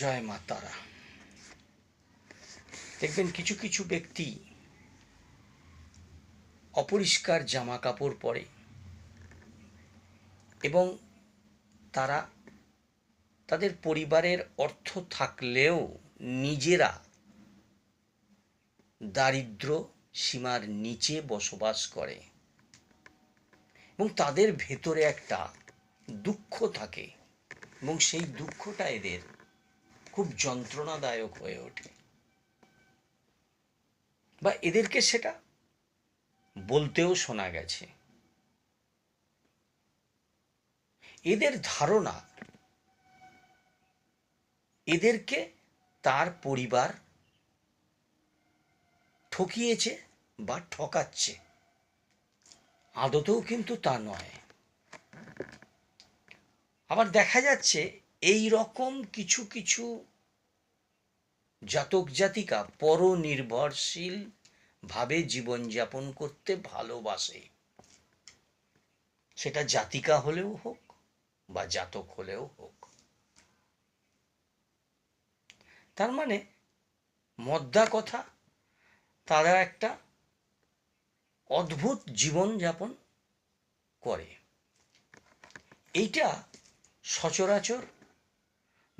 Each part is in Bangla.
জয় মা তারা। দেখবেন কিছু কিছু ব্যক্তি অপরিষ্কার জামা কাপড় পরে এবং তারা তাদের পরিবারের অর্থ থাকলেও নিজেরা দারিদ্র সীমার নিচে বসবাস করে এবং তাদের ভেতরে একটা দুঃখ থাকে এবং সেই দুঃখটা এদের খুব যন্ত্রণাদায়ক হয়ে ওঠে। বা এদেরকে সেটা বলতেও শোনা গেছে। এদের ধারণা এদেরকে তার পরিবার ঠকিয়েছে বা ঠকাচ্ছে। আদতেও কিন্তু তা নয়। আবার দেখা যাচ্ছে এই রকম কিছু কিছু জাতক জাতিকা পরনির্ভরশীল ভাবে জীবনযাপন করতে ভালোবাসে। সেটা জাতিকা হলেও হোক বা জাতক হলেও হোক। তার মানে মদ্দা কথা, তারা একটা অদ্ভুত জীবনযাপন করে। এইটা সচরাচর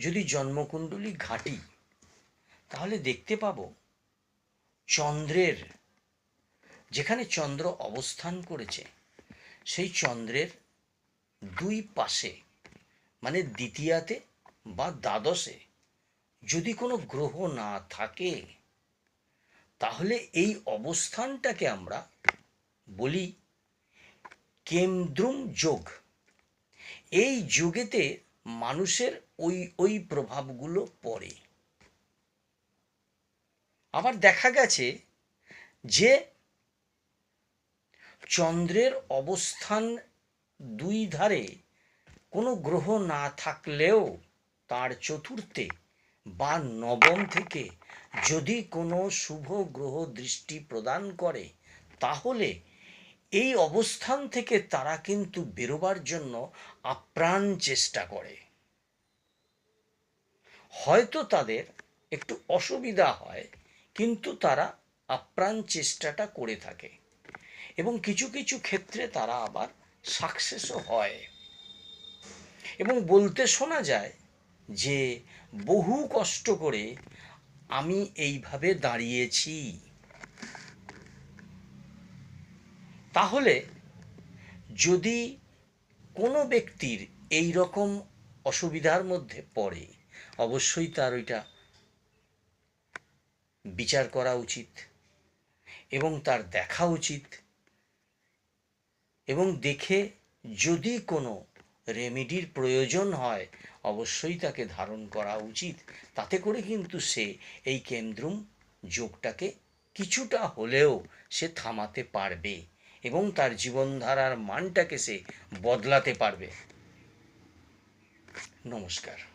যদি জন্মকুণ্ডলী ঘাঁটি, তাহলে দেখতে পাবো চন্দ্রের, যেখানে চন্দ্র অবস্থান করেছে, সেই চন্দ্রের দুই পাশে মানে দ্বিতীয়াতে বা দ্বাদশে, যদি কোনো গ্রহ না থাকে, তাহলে এই অবস্থানটাকে আমরা বলি কেন্দ্রুম যোগ। এই যুগেতে মানুষের ওই ওই প্রভাবগুলো পড়ে। আবার দেখা গেছে যে চন্দ্রের অবস্থান দুই ধারে কোনো গ্রহ না থাকলেও তার চতুর্থে বা নবম থেকে যদি কোনো শুভ গ্রহ দৃষ্টি প্রদান করে, তাহলে এই অবস্থান থেকে তারা কিন্তু বেরোবার জন্য আপ্রাণ চেষ্টা করে। হয়তো তাদের একটু অসুবিধা হয়, কিন্তু তারা আপ্রাণ চেষ্টাটা করে থাকে এবং কিছু কিছু ক্ষেত্রে তারা আবার সাকসেসও হয়। এবং বলতে শোনা যায় যে, বহু কষ্ট করে আমি এইভাবে দাঁড়িয়েছি। তাহলে যদি কোনো ব্যক্তির এই রকম অসুবিধার মধ্যে পড়ে, অবশ্যই তার ওইটা বিচার করা উচিত এবং তার দেখা উচিত এবং দেখে যদি কোনো রেমেডির প্রয়োজন হয়, অবশ্যই তাকে ধারণ করা উচিত। তাতে করে কিন্তু সে এই কেন্দ্রুম যোগটাকে কিছুটা হলেও সে থামাতে পারবে। এবং তার জীবনধারার মানটাকে সে বদলাতে পারবে। নমস্কার।